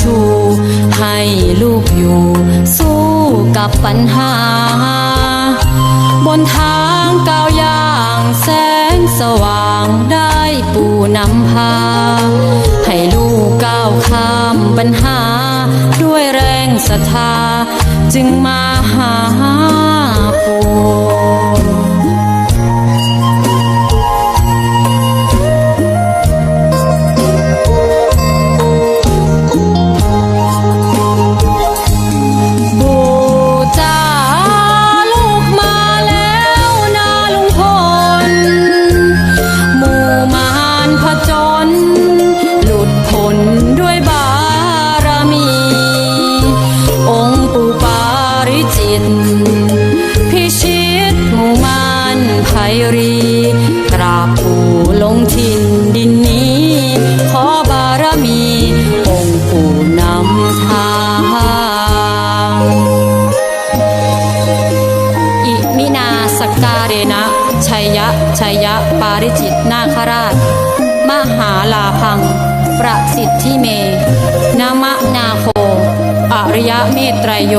ชู ให้ลูกอยู่ สู้กับปัญหา บนทางก้าวย่างแสงสว่างได้ปู่นำพา ให้ลูกก้าวข้ามปัญหา ด้วยแรงศรัทธา จึงมาหาปู่ เรนะชัยยะชัยยะปาริจิตนาคราช มหาลาพัง ประสิทธิเม นามะนาโค อริยเมตไตรโย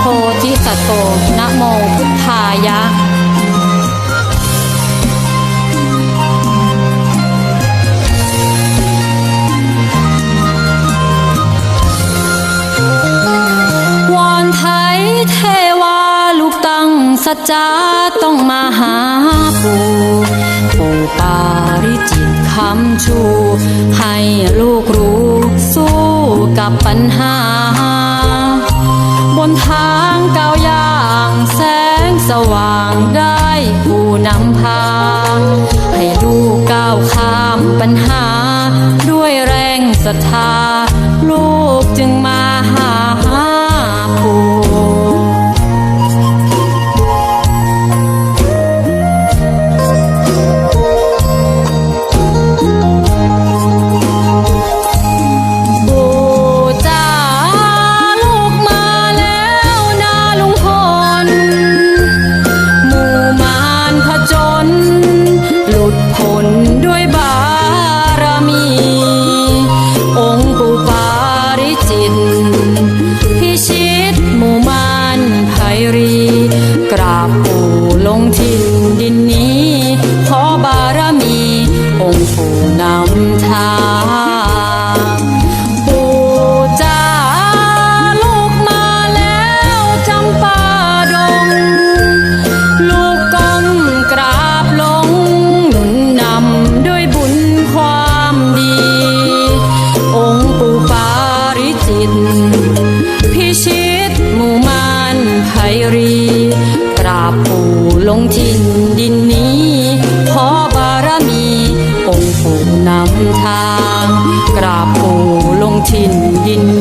โพธิสัตโตนะโมพุทธายะ สัจจาต้องมาหาปู่ปู่ปาริจิตคำชู ให้ลูกรู้สู้กับปัญหา บนทางก้าวย่างแสงสว่างได้ผู้นำพา ให้ลูกก้าวข้ามปัญหา ด้วยแรงศรัทธา ลูกจึงมาหาาบปู่ลงทินดินนี้ขอบารมีองค์ปู่นำทาง กราบปู่ลงทินดินน